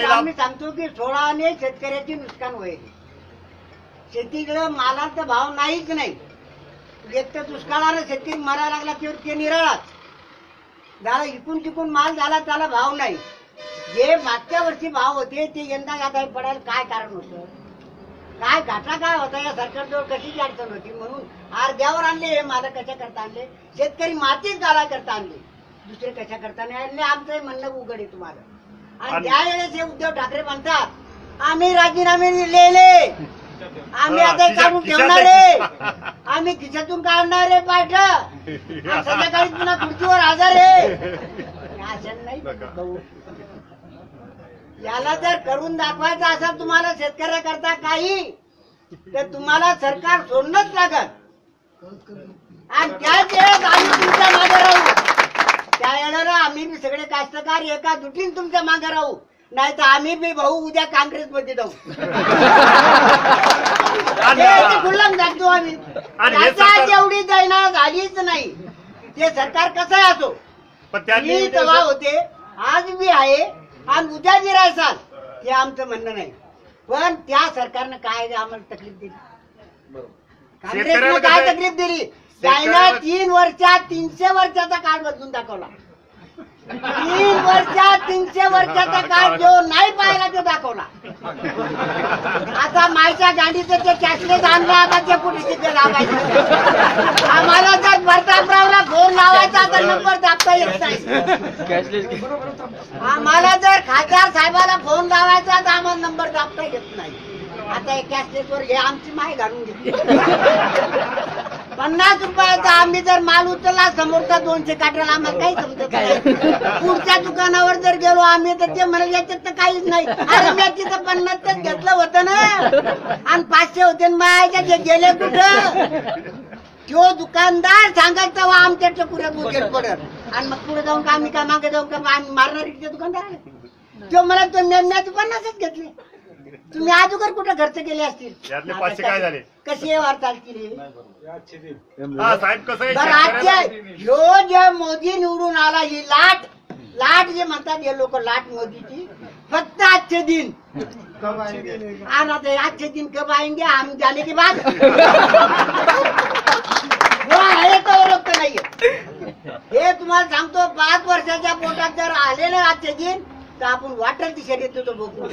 आम्ही सांगतो की सोळाने शेतकऱ्याची नुकसान होईल. शेतीकडे मालाचा भाव नाहीच नाही. एक तर दुष्काळानं शेतकरी मरायला लागला किंवा ते निराळाच. झाला इकून तिकून माल झाला त्याला भाव नाही. जे मागच्या वर्षी भाव होते ते यंदा आता पडायला काय कारण होतं? काय घाटा काय होता? या सरकारजवळ कशाची अडचण होती? म्हणून अर्ध्यावर आणले हे माल कशा करता आणले? शेतकरी मातीच गाळा करता आणले. दुसरे कशा करता नाही आणले? आमचं हे म्हणणं उघड आहे तुम्हाला. आणि त्यावेळेस हे उद्धव ठाकरे म्हणतात आम्ही राजीनामे दिलेले. आम्ही आता काढून ठेवणार आहे. आम्ही खिशातून काढणार आहे पाठ. संध्याकाळी पुन्हा खुर्चीवर हजर आहे. नाही. भाऊ. याला जर करून दाखवायचं असं तुम्हाला शेतकऱ्याकरता काही तर तुम्हाला सरकार सोडणंच लागत आणि त्याच वेळेस आम्ही तुमच्या मागे राहू. त्या वेळेला आम्ही बी सगळे कास्तकार एका दुटीन तुमच्या मागे राहू. नाही तर आम्ही बी भाऊ उद्या काँग्रेसमध्ये जाऊ. खुल्लम जातो आम्ही. आणि हे त्याच्या सरकार- जेवढी दैना झालीच नाही. ते सरकार कसं असो? पण मी तेव्हा होते आज बी आहे आणि उद्या बी राहसाल हे आमचं म्हणणं नाही. पण त्या सरकारनं काय आम्हाला तकलीफ दिली? काँग्रेसनं शेतकऱ्याला काय कसं? तकलीफ दिली? त्यानं तीन वर्षात तीनशे वर्षाचा काळ बदलून दाखवला. तीन वर्षात तीनशे वर्षाचा काळ जो नाही पाहिला तो दाखवला. आता मायच्या गाडीचं ते कॅशलेस आणलं आता ते कुठे तिथे लावायचं? आम्हाला जर प्रतापरावला फोन लावायचा तर नंबर दाबता येत नाही. आम्हाला जर खासदार साहेबाला फोन लावायचा तर आम्हाला नंबर दाबता येत नाही. आता हे कॅशलेसवर हे आमची माय घालून घेतली पन्नास रुपयाचा आम्ही जर माल उचलला समोरचा दोनशे काढायला आम्हाला काही समजत नाही. पुढच्या दुकानावर जर गेलो आम्ही तर ते म्हणाले याच्यात तर काहीच नाही. अरे मी तिथं पन्नासच घेतलं होतं ना. आणि पाचशे होते ना मायाच्या जे गेले कुठं? तो दुकानदार सांगायचा तेव्हा आमच्या उजेड पडत. आणि मग पुढे जाऊन का आम्ही काय मागे जाऊन का? आम्ही मारणार दुकानदार तो मला तो नेमण्याचे पन्नासच घेतले. तुम्ही अगोदर कुठं खर्च केले असतील? यातले पाचशे काय झाले? कशी वार्ताल केली? हा साहेब कसं आहे? बरं आजच्या शेतकऱ्याला- ह्यो जे मोदी निवडून आला ही लाट लाट जे म्हणतात हे लोक लाट मोदीची. फक्त आजचे दिन. आणि आता आजचे दिन कब आएंगे? हम जाने के बाद. आहे तो लोक नाहीये. हे तुम्हाला सांगतो पाच वर्षाच्या पोटात जर आले ना आजचे दिन तर आपण वाटेल ती शर्यत बघू.